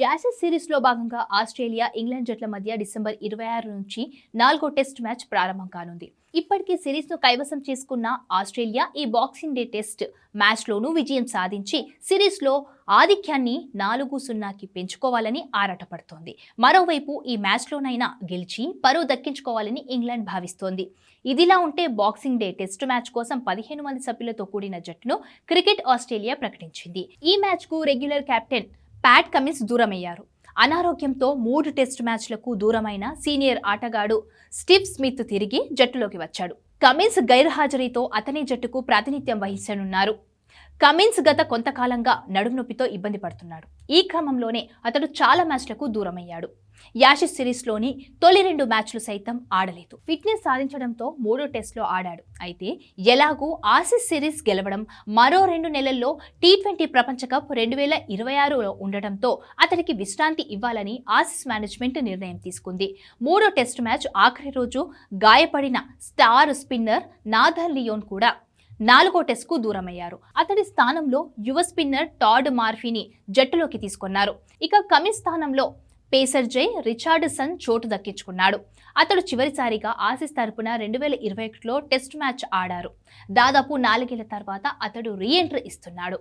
యాసెస్ సిరీస్లో భాగంగా Australia England జట్ల మధ్య డిసెంబర్ ఇరవై ఆరు నుంచి నాలుగో టెస్ట్ మ్యాచ్ ప్రారంభం కానుంది. ఇప్పటికీ సిరీస్ను కైవసం చేసుకున్న ఆస్ట్రేలియా ఈ బాక్సింగ్ డే టెస్ట్ మ్యాచ్లోనూ విజయం సాధించి సిరీస్లో ఆధిక్యాన్ని నాలుగు సున్నాకి పెంచుకోవాలని ఆరాటపడుతోంది. మరోవైపు ఈ మ్యాచ్లోనైనా గెలిచి పరువు దక్కించుకోవాలని ఇంగ్లాండ్ భావిస్తోంది. ఇదిలా ఉంటే బాక్సింగ్ డే టెస్ట్ మ్యాచ్ కోసం పదిహేను మంది సభ్యులతో కూడిన జట్టును క్రికెట్ ఆస్ట్రేలియా ప్రకటించింది. ఈ మ్యాచ్కు రెగ్యులర్ కెప్టెన్ ప్యాట్ కమిన్స్ దూరమయ్యారు. అనారోగ్యంతో మూడు టెస్ట్ మ్యాచ్లకు దూరమైన సీనియర్ ఆటగాడు స్టీవ్ స్మిత్ తిరిగి జట్టులోకి వచ్చాడు. కమిన్స్ గైర్హాజరీతో అతని జట్టుకు ప్రాతినిధ్యం వహించనున్నారు. కమిన్స్ గత కొంతకాలంగా నడుము నొప్పితో ఇబ్బంది పడుతున్నాడు. ఈ క్రమంలోనే అతడు చాలా మ్యాచ్లకు దూరమయ్యాడు. యాషెస్ సిరీస్లోని తొలి రెండు మ్యాచ్లు సైతం ఆడలేదు. ఫిట్నెస్ సాధించడంతో మూడో టెస్ట్లో ఆడాడు. అయితే ఎలాగూ ఆసిస్ సిరీస్ గెలవడం మరో రెండు నెలల్లో టీ ట్వంటీ ప్రపంచ కప్ రెండు వేల ఇరవై ఆరులో ఉండటంతో అతడికి విశ్రాంతి ఇవ్వాలని ఆసిస్ మేనేజ్మెంట్ నిర్ణయం తీసుకుంది. మూడో టెస్ట్ మ్యాచ్ ఆఖరి రోజు గాయపడిన స్టార్ స్పిన్నర్ నాథర్ లియోన్ కూడా నాలుగో టెస్ట్కు దూరమయ్యారు. అతడి స్థానంలో యువ స్పిన్నర్ టాడ్ మార్ఫీని జట్టులోకి తీసుకున్నారు. ఇక కమిన్స్ స్థానంలో పేసర్ జై రిచార్డ్సన్ చోటు దక్కించుకున్నాడు. అతడు చివరిసారిగా ఆసిస్ తరపున రెండు వేల ఇరవై ఒకటిలో టెస్ట్ మ్యాచ్ ఆడారు. దాదాపు నాలుగేళ్ళ తర్వాత అతడు రీ ఎంట్రీ ఇస్తున్నాడు.